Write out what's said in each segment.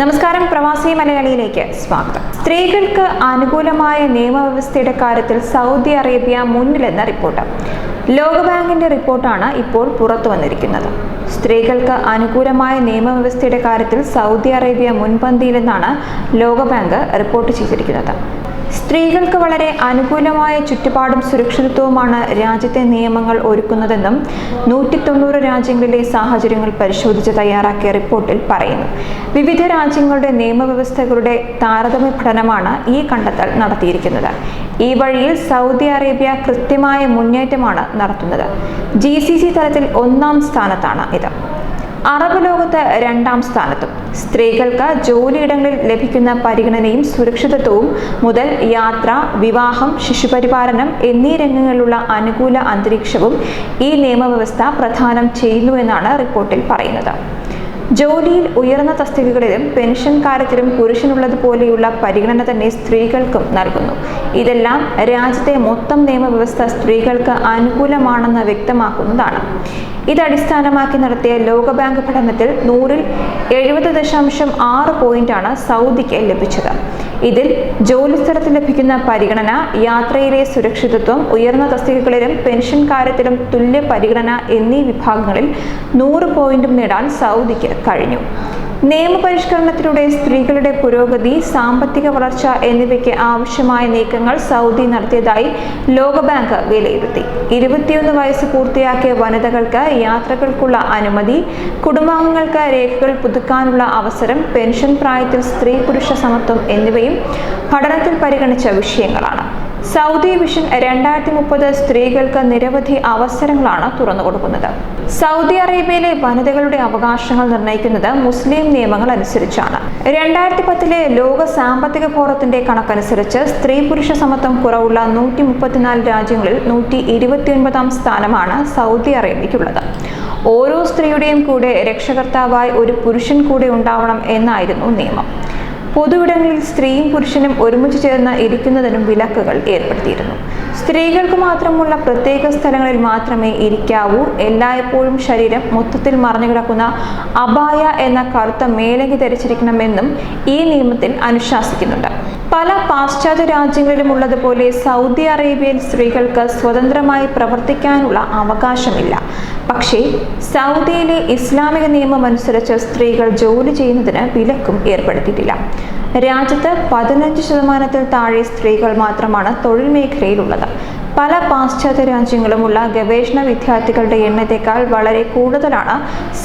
നമസ്കാരം. പ്രവാസി മലയാളിയിലേക്ക് സ്വാഗതം. സ്ത്രീകൾക്ക് അനുകൂലമായ നിയമവ്യവസ്ഥയുടെ കാര്യത്തിൽ സൗദി അറേബ്യ മുന്നിലെന്ന റിപ്പോർട്ട്. ലോകബാങ്കിന്റെ റിപ്പോർട്ടാണ് ഇപ്പോൾ പുറത്തു വന്നിരിക്കുന്നത്. സ്ത്രീകൾക്ക് അനുകൂലമായ നിയമവ്യവസ്ഥയുടെ കാര്യത്തിൽ സൗദി അറേബ്യ മുൻപന്തിയിലെന്നാണ് ലോകബാങ്ക് റിപ്പോർട്ട് ചെയ്തിരിക്കുന്നത്. സ്ത്രീകൾക്ക് വളരെ അനുകൂലമായ ചുറ്റുപാടും സുരക്ഷിതത്വവുമാണ് രാജ്യത്തെ നിയമങ്ങൾ ഒരുക്കുന്നതെന്നും നൂറ്റി തൊണ്ണൂറ് രാജ്യങ്ങളിലെ സാഹചര്യങ്ങൾ പരിശോധിച്ച് തയ്യാറാക്കിയ റിപ്പോർട്ടിൽ പറയുന്നു. വിവിധ രാജ്യങ്ങളുടെ നിയമവ്യവസ്ഥകളുടെ താരതമ്യ പഠനമാണ് ഈ കണ്ടെത്തൽ നടത്തിയിരിക്കുന്നത്. ഈ വഴിയിൽ സൗദി അറേബ്യ കൃത്യമായ മുന്നേറ്റമാണ് നടത്തുന്നത്. ജി തലത്തിൽ ഒന്നാം സ്ഥാനത്താണ് ഇത്. അറബ് ലോകത്ത് രണ്ടാം സ്ഥാനത്തും. സ്ത്രീകൾക്ക് ജോലിയിടങ്ങളിൽ ലഭിക്കുന്ന പരിഗണനയും സുരക്ഷിതത്വവും മുതൽ യാത്ര വിവാഹം ശിശുപരിപാലനം എന്നീ രംഗങ്ങളിലുള്ള അനുകൂല അന്തരീക്ഷവും ഈ നിയമവ്യവസ്ഥ പ്രധാനം ചെയ്യുന്നു എന്നാണ് റിപ്പോർട്ടിൽ പറയുന്നത്. ജോലിയിൽ ഉയർന്ന തസ്തികകളിലും പെൻഷൻ കാര്യത്തിലും പുരുഷനുള്ളതുപോലെയുള്ള പരിഗണന തന്നെ സ്ത്രീകൾക്കും നൽകുന്നു. ഇതെല്ലാം രാജ്യത്തെ മൊത്തം നിയമവ്യവസ്ഥ സ്ത്രീകൾക്ക് അനുകൂലമാണെന്ന് വ്യക്തമാക്കുന്നതാണ്. ഇത് അടിസ്ഥാനമാക്കി നടത്തിയ ലോകബാങ്ക് പഠനത്തിൽ നൂറിൽ എഴുപത് ദശാംശം ആറ് പോയിന്റാണ് സൗദിക്ക് ലഭിച്ചത്. ഇതിൽ ജോലിസ്ഥലത്ത് ലഭിക്കുന്ന പരിഗണന യാത്രയിലെ സുരക്ഷിതത്വം ഉയർന്ന തസ്തികകളിലും പെൻഷൻ കാര്യത്തിലും തുല്യ പരിഗണന എന്നീ വിഭാഗങ്ങളിൽ നൂറ് പോയിന്റും നേടാൻ സൗദിക്ക് കഴിഞ്ഞു. നിയമപരിഷ്കരണത്തിലൂടെ സ്ത്രീകളുടെ പുരോഗതി സാമ്പത്തിക വളർച്ച എന്നിവയ്ക്ക് ആവശ്യമായ നീക്കങ്ങൾ സൗദി നടത്തിയതായി ലോകബാങ്ക് വിലയിരുത്തി. ഇരുപത്തിയൊന്ന് വയസ്സ് പൂർത്തിയാക്കിയ വനിതകൾക്ക് യാത്രകൾക്കുള്ള അനുമതി കുടുംബാംഗങ്ങൾക്ക് രേഖകൾ പുതുക്കാനുള്ള അവസരം പെൻഷൻ പ്രായത്തിൽ സ്ത്രീ പുരുഷ സമത്വം എന്നിവയും പഠനത്തിൽ പരിഗണിച്ച വിഷയങ്ങളാണ്. സൗദി വിഷൻ രണ്ടായിരത്തി മുപ്പത് സ്ത്രീകൾക്ക് നിരവധി അവസരങ്ങളാണ് തുറന്നു കൊടുക്കുന്നത് സൗദി അറേബ്യയിലെ വനിതകളുടെ അവകാശങ്ങൾ നിർണയിക്കുന്നത് മുസ്ലിം നിയമങ്ങൾ അനുസരിച്ചാണ്. രണ്ടായിരത്തി പത്തിലെ ലോക സാമ്പത്തിക ഫോറത്തിന്റെ കണക്കനുസരിച്ച് സ്ത്രീ പുരുഷ സമത്വം കുറവുള്ള നൂറ്റി മുപ്പത്തിനാല് രാജ്യങ്ങളിൽ നൂറ്റി ഇരുപത്തിയൊൻപതാം സ്ഥാനമാണ് സൗദി അറേബ്യയ്ക്കുള്ളത്. ഓരോ സ്ത്രീയുടെയും കൂടെ രക്ഷകർത്താവായി ഒരു പുരുഷൻ കൂടെ ഉണ്ടാവണം എന്നായിരുന്നു നിയമം. പൊതുവിടങ്ങളിൽ സ്ത്രീയും പുരുഷനും ഒരുമിച്ച് ചേർന്ന് ഇരിക്കുന്നതിനും വിലക്കുകൾ ഏർപ്പെടുത്തിയിരുന്നു. സ്ത്രീകൾക്ക് മാത്രമുള്ള പ്രത്യേക സ്ഥലങ്ങളിൽ മാത്രമേ ഇരിക്കാവൂ. എല്ലായ്പ്പോഴും ശരീരം മൊത്തത്തിൽ മറഞ്ഞു കിടക്കുന്ന അബായ എന്ന കറുത്ത മേലങ്കി ധരിച്ചിരിക്കണമെന്നും ഈ നിയമത്തിൽ അനുശാസിക്കുന്നുണ്ട്. പല പാശ്ചാത്യ രാജ്യങ്ങളിലും ഉള്ളതുപോലെ സൗദി അറേബ്യയിൽ സ്ത്രീകൾക്ക് സ്വതന്ത്രമായി പ്രവർത്തിക്കാനുള്ള അവകാശമില്ല. പക്ഷേ സൗദിയിലെ ഇസ്ലാമിക നിയമം അനുസരിച്ച് സ്ത്രീകൾ ജോലി ചെയ്യുന്നതിന് വിലക്കും ഏർപ്പെടുത്തിയിട്ടില്ല. രാജ്യത്ത് പതിനഞ്ച് ശതമാനത്തിൽ താഴെ സ്ത്രീകൾ മാത്രമാണ് തൊഴിൽ മേഖലയിലുള്ളത്. പല പാശ്ചാത്യ രാജ്യങ്ങളുമുള്ള ഗവേഷണ വിദ്യാർത്ഥികളുടെ എണ്ണത്തേക്കാൾ വളരെ കൂടുതലാണ്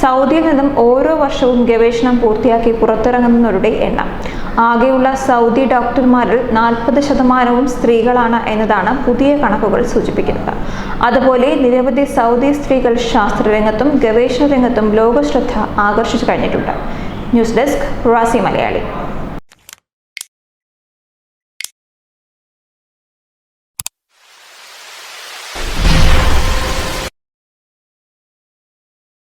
സൗദിയിൽ നിന്നും ഓരോ വർഷവും ഗവേഷണം പൂർത്തിയാക്കി പുറത്തിറങ്ങുന്നവരുടെ എണ്ണം. ആകെയുള്ള സൗദി ഡോക്ടർമാരിൽ നാൽപ്പത് ശതമാനവും സ്ത്രീകളാണ് എന്നതാണ് പുതിയ കണക്കുകൾ സൂചിപ്പിക്കുന്നത്. അതുപോലെ നിരവധി സൗദി സ്ത്രീകൾ ശാസ്ത്രരംഗത്തും ഗവേഷണ രംഗത്തും ലോകശ്രദ്ധ ആകർഷിച്ചു കഴിഞ്ഞിട്ടുണ്ട്. ന്യൂസ് ഡെസ്ക് പ്രവാസി മലയാളി.